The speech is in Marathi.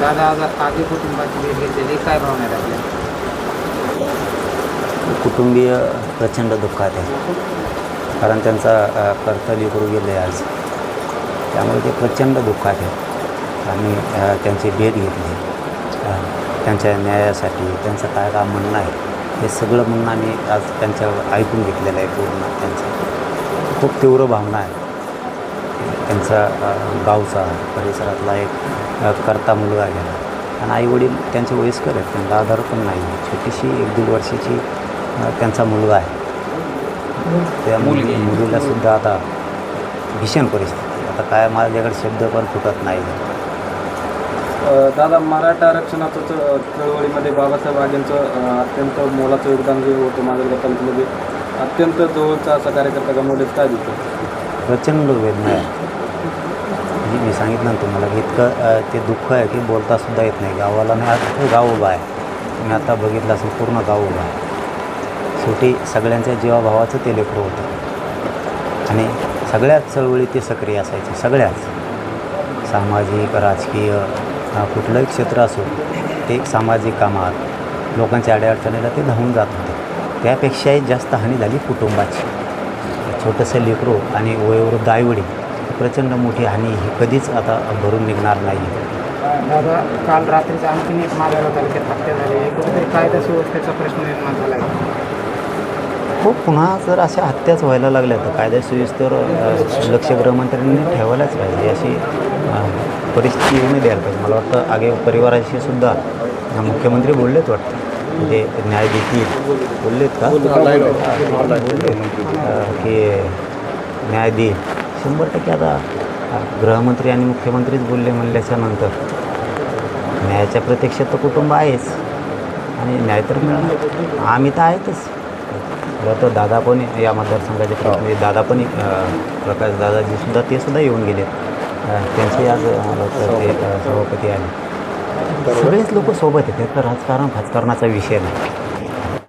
दादा आज आधी कुटुंबाची भेट घेतलेली. काय भावना आहे आपल्या? कुटुंबीय प्रचंड दुःखात आहे. कारण त्यांचा कर्तव्य करू गेले आज. त्यामुळे ते प्रचंड दुःखात आहे आणि त्यांची भेट घेतली. त्यांच्या न्यायासाठी त्यांचं काय काय म्हणणं आहे हे सगळं म्हणणं आम्ही आज त्यांच्या ऐकून घेतलेलं आहे पूर्ण. त्यांचं खूप तीव्र भावना आहे. त्यांचा गावचा परिसरातला एक करता मुलगा गेला. आणि आईवडील त्यांचे वयस्कर आहेत त्यांना आधार पण नाही. छोटीशी एक दीड वर्षाची त्यांचा मुलगा आहे. त्या मुली मुलीलासुद्धा आता भीषण परिस्थिती आता काय माझ्याकडे शब्द पण फुटत नाही. दादा मराठा आरक्षणाचं चळवळीमध्ये बाबासाहेब आगेंचं अत्यंत मोलाचं योगदान जे होतं माझ्या तालुक्यामध्ये अत्यंत जवळचा असा कार्यकर्ता गमवलेच काय दिसतं प्रचंड वेदना आहे. सांगितलं ना तुम्हाला की इतकं ते दुःख आहे की बोलतासुद्धा येत नाही. गावाला मी आता गाव उभा आहे. मी आता बघितलं असेल पूर्ण गाव उभा आहे. शेवटी सगळ्यांच्या जीवाभावाचं ते लेकरं होतं. आणि सगळ्याच चळवळीत ते सक्रिय असायचे सगळ्याच. सामाजिक राजकीय कुठलंही क्षेत्र असो ते सामाजिक कामात लोकांच्या अडीअडचणीला ते धावून जात होते. त्यापेक्षाही जास्त हानी झाली कुटुंबाची. छोटंसं लेकरू आणि वयोवृद्ध आईवडील. प्रचंड मोठी हानी ही कधीच आता भरून निघणार नाही. दादा काल रात्रीचा आणखीन एक मालेगाव तालुक्यात हत्या झाली. आहे कुठेतरी कायदा सुव्यवस्थेचा प्रश्न निर्माण झाला आहे. हो पुन्हा जर अशा हत्याच व्हायला लागल्या तर कायदा सुव्यवस्थेवर लक्ष गृहमंत्र्यांनी ठेवायलाच पाहिजे. अशी परिस्थिती येऊ नाही द्यायला पाहिजे. मला वाटतं आगे परिवाराशी सुद्धा मुख्यमंत्री बोललेच वाटतं. म्हणजे न्याय देतील. बोललेत का? बोलले की न्याय देईल. शंभर टक्के आता गृहमंत्री आणि मुख्यमंत्रीच बोलले म्हणल्याच्यानंतर. न्यायाच्या प्रत्यक्षात तर कुटुंब आहेच. आणि न्याय तर मिळणार. आम्ही तर आहेतच. खरं तर दादा पण या मतदारसंघाचे प्रतिनिधी दादा पण प्रकाश दादाजी सुद्धा ते सुद्धा येऊन गेले. त्यांचे आज मला ते सभापती आले. सगळेच लोक सोबत आहेत. त्यात राजकारण राजकारणाचा विषय नाही.